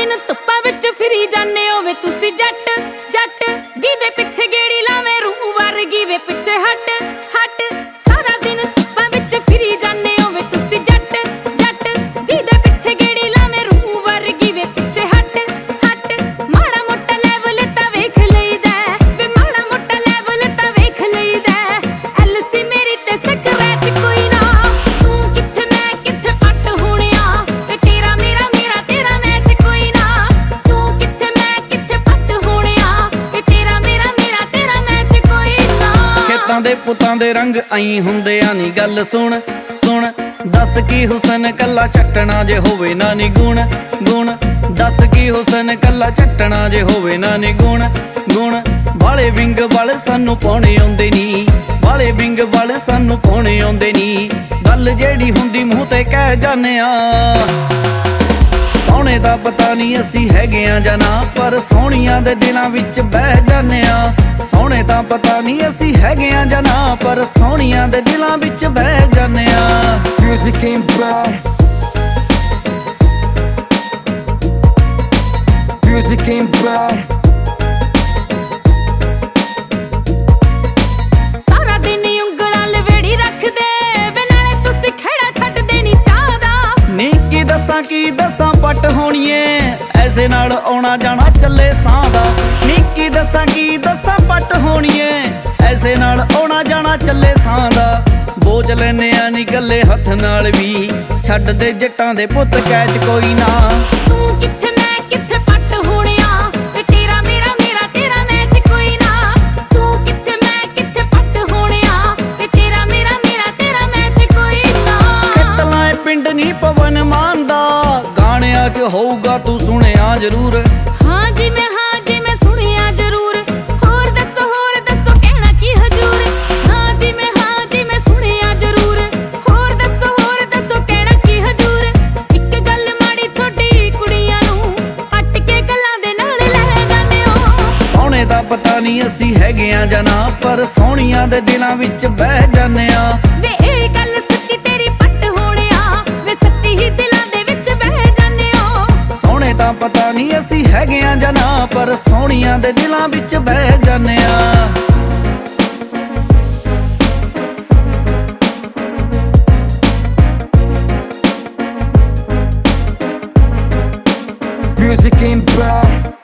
ਦਿਨ ਧੁੱਪਾਂ ਵਿੱਚ ਫਿਰੀ ਜਾਂਦੇ ਹੋਵੇ ਤੁਸੀਂ ਜੱਟ ਜੱਟ ਜਿਹਦੇ ਖੇਤਾਂ ਦੇ ਪੁੱਤਾਂ ਦੇ ਰੰਗ ਆਈ ਹੁੰਦੇ ਆ ਨੀ ਗੱਲ ਸੁਣ ਸੁਣ। ਦੱਸ ਕੀ ਹੁਸਨ ਕੱਲਾ ਚੱਟਣਾ ਜੇ ਹੋਵੇ ਨਾ ਨੀ ਗੁਣ ਗੁਣ। ਦੱਸ ਕੀ ਹੁਸਨ ਕੱਲਾ ਚੱਟਣਾ ਜੇ ਹੋਵੇ ਨਾ ਨੀ ਗੁਣ ਗੁਣ। ਵਾਲੇ ਵਿੰਗ ਵਾਲੇ ਸਾਨੂੰ ਪਾਉਣੇ ਆਉਂਦੇ ਨੀ, ਵਾਲੇ ਵਿੰਗ ਵਾਲੇ ਸਾਨੂੰ ਪਾਉਣੇ ਆਉਂਦੇ ਨੀ। ਗੱਲ ਜਿਹੜੀ ਹੁੰਦੀ ਮੂੰਹ ਤੇ ਕਹਿ ਜਾਂਦੇ ਆ। ਸੋਹਣੇ ਦਾ ਪਤਾ ਨਹੀਂ ਅਸੀਂ ਹੈਗੇ ਆ ਜਾਂ ਨਾ, ਪਰ ਸੋਹਣੀਆਂ ਦੇ ਦਿਨਾਂ ਵਿੱਚ ਬਹਿ ਜਾਂਦੇ ਆ। ਸੋਹਣੇ ਦਾ ਪਤਾ ਨਹੀਂ ਅਸੀਂ ਹੈਗੇ ਆ ਜਾਂ ਨਾ ਪਰ ਸੋਹਣੀਆਂ ਦੇ ਦਿਲਾਂ ਵਿੱਚ ਬਹਿ ਜਾਂਦੇ ਆ ain't bad. Music ain't bad. ਸਾਰਾ ਦਿਨ ਉਂਗਲਾਂ ਲਵੇੜੀ ਰੱਖਦੇ ਵੇ ਨਾਲੇ ਤੁਸੀਂ ਖੜਾ ਛੱਡਦੇ ਨਹੀਂ ਚਾਹਦਾ ਨੀ ਕੀ ਦੱਸਾਂ ਕੀ ਦੱਸਾਂ ਪੱਟ ਨਾਲ ਆਉਣਾ ਜਾਣਾ ਚੱਲੇ ਸਾਹ ਦਾ। ਨੀ ਕੀ ਦੱਸਾਂ ਕੀ ਦੱਸਾਂ, ਪੱਟ ਹੋਣੀਏ। ਐਸੇ ਨਾਲ ਆਉਣਾ ਜਾਣਾ ਚੱਲੇ ਸਾਹ ਦਾ। ਬੋਝ ਲੈਨੇ ਆ ਨੀ ਗੱਲੇ ਹੱਥ ਨਾਲ ਵੀ। ਛੱਡ ਦੇ ਜੱਟਾਂ ਦੇ ਪੁੱਤ, ਕੈਚ ਕੋਈ ਨਾ। ਤੂੰ ਕਿੱਥੇ ਹੋਊਗਾ ਤੂੰ ਸੁਣਿਆ ਜ਼ਰੂਰ। ਹਾਂ ਜੀ ਮੈਂ ਹਾਂ ਜੀ ਮੈਂ ਸੁਣਿਆ ਜ਼ਰੂਰ। ਹੋਰ ਦੱਸੋ ਹੋਰ ਦੱਸੋ ਕਹਿਣਾ ਕੀ ਹਜੂਰ? ਹਾਂ ਜੀ ਮੈਂ ਹਾਂ ਜੀ ਮੈਂ ਸੁਣਿਆ ਜ਼ਰੂਰ। ਹੋਰ ਦੱਸੋ ਹੋਰ ਦੱਸੋ ਕਹਿਣਾ ਕੀ ਹਜੂਰ? ਇੱਕ ਗੱਲ ਮਾੜੀ ਤੁਹਾਡੀ ਕੁੜੀਆਂ ਨੂੰ ਪੱਟ ਕੇ ਗੱਲਾਂ ਦੇ ਨਾਲ ਲੈ ਜਾਂਦੇ ਹੋ। ਸੋਹਣੇ ਦਾ ਪਤਾ ਨਹੀਂ ਅਸੀਂ ਹੈਗੇ ਆ ਜਾਂ ਨਾ ਪਰ ਸੋਹਣੀਆਂ ਦੇ ਦਿਲਾਂ ਵਿੱਚ ਬਹਿ ਜਾਂਦੇ ਆ। ਸੋਹਣੇ ਪਤਾ ਨਹੀਂ ਅਸੀਂ ਹੈਗੇ ਆ ਜਾਂ ਨਾ, ਪਰ ਸੋਹਣੀਆਂ ਦੇ ਦਿਲਾਂ ਵਿੱਚ ਬਹਿ ਜਾਂਦੇ ਆ Music ain't bad.